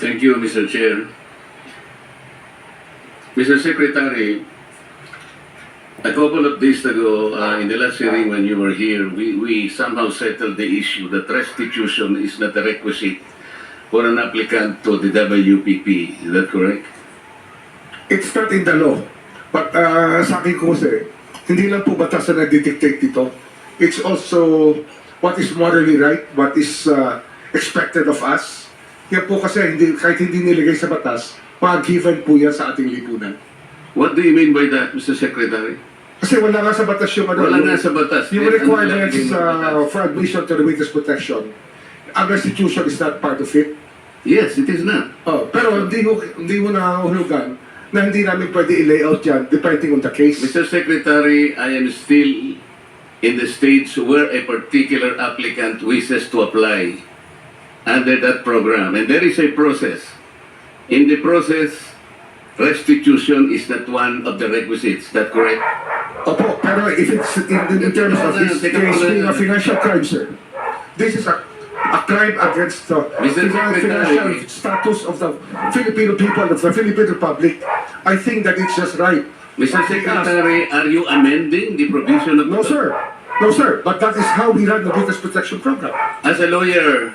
Thank you, Mr. Chair. Mr. Secretary, a couple of days ago, uh, in the last hearing when you were here, we, we somehow settled the issue that restitution is not a requisite for an applicant to the WPP. Is that correct? It's not in the law. But uh, sa akin ko kasi, hindi lang po batas na nagdidictate dito. It's also what is morally right, what is uh, expected of us. Kaya po kasi hindi, kahit hindi nilagay sa batas, pag-given po yan sa ating lipunan. What do you mean by that, Mr. Secretary? Kasi wala nga sa batas yung ano. Wala yung- nga sa batas. Yung requirements uh, for admission to the witness protection, ang restitution is not part of it. Yes, it is not. Oh, pero hindi mo, hindi mo nangangahulugan na hindi namin pwede i-layout yan depending on the case. Mr. Secretary, I am still in the stage where a particular applicant wishes to apply under that program. And there is a process. In the process, restitution is not one of the requisites. That correct? Opo, pero if it's in, in terms of this case being a financial crime, sir, this is a, a crime against the financial status of the Filipino people, of the Philippine Republic. I think that it's just right. Mr. Secretary, are you amending the provision of... No, sir. No, sir. But that is how we run the witness protection program. As a lawyer,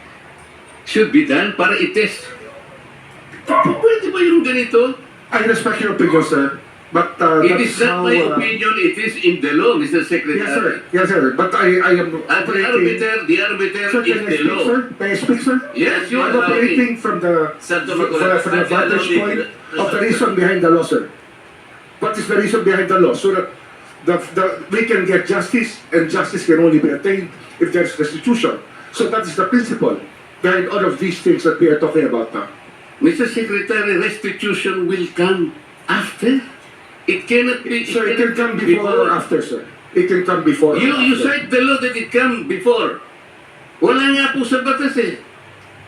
should be done para i-test. Pwede ba yung ganito? I respect your opinion, sir. But uh, It is not how... my uh, opinion, it is in the law, Mr. Secretary. Yes, sir. Yes, sir. But I, I am At the operating... arbiter, the arbiter Sir, is can I the speak, law. sir? Can I speak, sir? Yes, you I'm are operating from the Senator from, Marcoleta, from the vantage point of the reason behind the law, sir. What is the reason behind the law? So that the, the, we can get justice, and justice can only be attained if there is restitution. So that is the principle behind all of these things that we are talking about now. Mr. Secretary, restitution will come after. It cannot be. So it can come cannot before or after, sir. It can come before. or You, you cite the law that it come before. Wala nga po sa batas eh.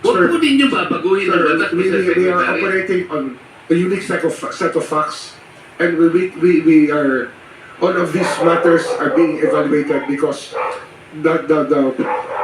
Huwag Sir, po ninyo babaguhin ang Sir, batas, Mr. we, we are Secretary. operating on a unique set of, set of facts, and we, we, we, we are, all of these matters are being evaluated because the, the, the,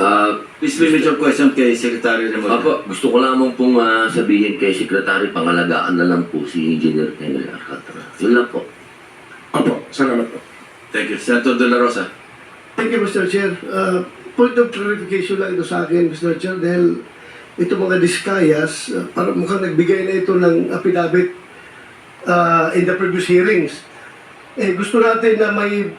Ah, Please limit your question kay Secretary Remulla. Apo, gusto ko lamang pong ah, sabihin kay Secretary, pangalagaan na lang po si Engineer Henry Alcantara. Yun lang po. Opo, salamat po. Thank you. Senator De La Rosa. Thank you, Mr. Chair. Uh, point of clarification lang ito sa akin, Mr. Chair, dahil ito mga diskayas, uh, parang mukhang nagbigay na ito ng affidavit uh, in the previous hearings. Eh, gusto natin na may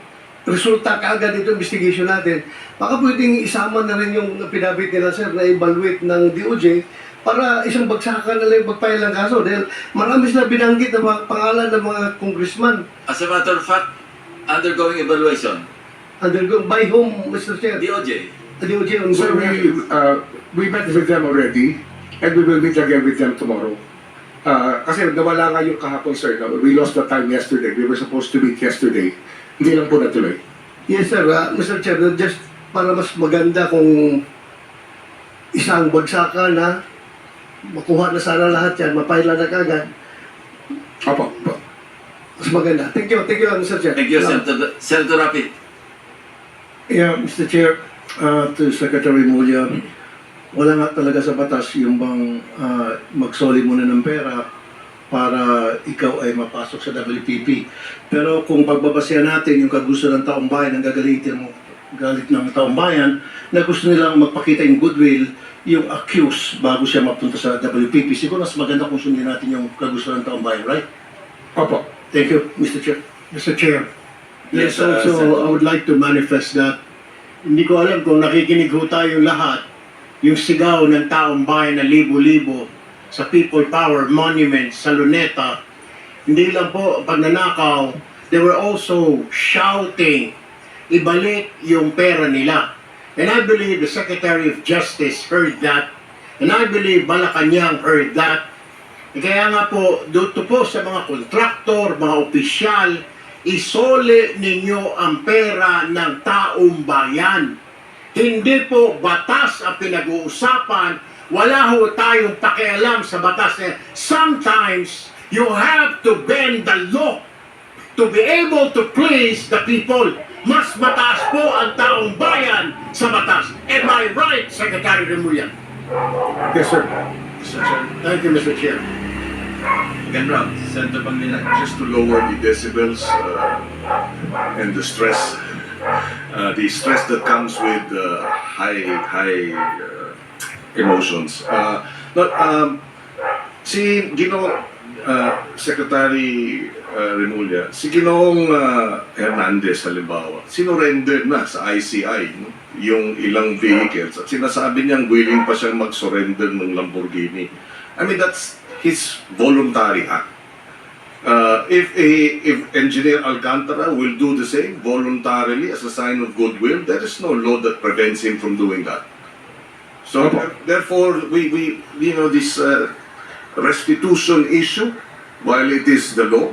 resulta kaagad ito investigation natin. Baka pwedeng isama na rin yung affidavit nila, sir, na evaluate ng DOJ para isang bagsakan na lang magpahil ng kaso. Dahil marami sila binanggit na mga pangalan ng mga congressman. As a matter of fact, undergoing evaluation. Undergo by whom, Mr. Chair? DOJ. DOJ on So we, uh, we met with them already and we will meet again with them tomorrow. Uh, kasi nawala nga yung kahapon, sir. No? We lost the time yesterday. We were supposed to meet yesterday. Hindi lang po natuloy. Yes, sir. Uh, Mr. Chair, just para mas maganda kung isang bagsakan na makuha na sana lahat yan, mapaila na kagad, Opo, opo. mas maganda. Thank you, thank you, Mr. Chair. Thank you, Salamat. Senator, Senator Rapi. Yeah, Mr. Chair, uh, to Secretary Mulya, wala nga talaga sa batas yung bang uh, magsoli muna ng pera para ikaw ay mapasok sa WPP. Pero kung pagbabasehan natin yung kagusto ng taong bayan, ang gagalitin mo, galit ng taong bayan, na gusto nilang magpakita yung goodwill, yung accused bago siya mapunta sa WPP. Siguro mas maganda kung sundin natin yung kagusto ng taong bayan, right? Opo. Thank you, Mr. Chair. Mr. Chair, Yes, yes, uh, also, Senator. I would like to manifest that hindi ko alam kung nakikinig ho tayo lahat yung sigaw ng taong bayan na libo-libo sa People Power Monument sa Luneta. Hindi lang po pagnanakaw, they were also shouting, ibalik yung pera nila. And I believe the Secretary of Justice heard that. And I believe Malacanang heard that. Kaya nga po, dito po sa mga kontraktor, mga opisyal, isole ninyo ang pera ng taong bayan. Hindi po batas ang pinag-uusapan. Wala ho tayong pakialam sa batas. Sometimes, you have to bend the law to be able to please the people. Mas mataas po ang taong bayan sa batas. Am I right, Secretary Remulla? Yes, sir. Thank you, Mr. Chair. Again, Rob. Senator Pangilinan. just to lower the decibels uh, and the stress, uh, the stress that comes with uh, high high uh, emotions. Uh, but um, si Gino uh, Secretary uh, Remulla, si Ginoong uh, Hernandez halimbawa, sinurrender na sa ICI no? yung ilang vehicles at sinasabi niyang willing pa siyang mag-surrender ng Lamborghini. I mean, that's his voluntary act. Uh, if a, if Engineer Alcantara will do the same voluntarily as a sign of goodwill, there is no law that prevents him from doing that. So there- therefore, we, we you know this uh, restitution issue, while it is the law,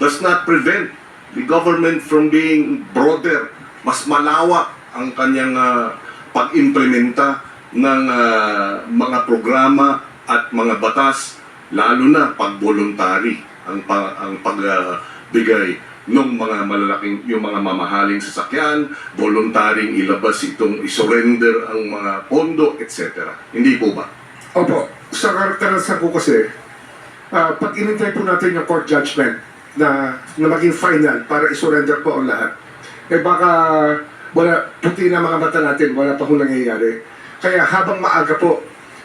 does not prevent the government from being broader, mas malawak ang kanyang uh, pag-implementa ng uh, mga programa at mga batas, lalo na pag voluntary ang pa, ang pagbigay ng mga malalaking yung mga mamahaling sasakyan, voluntaring ilabas itong isurrender ang mga pondo, etc. Hindi po ba? Opo. Sa karanasan ko kasi, ah, pag inintay po natin yung court judgment na, na maging final para isurrender po ang lahat, eh baka wala, puti na mga mata natin, wala pa ho nangyayari. Kaya habang maaga po,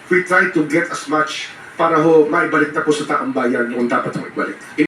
we try to get as much para ho maibalik na po sa taong bayan kung dapat ho ibalik.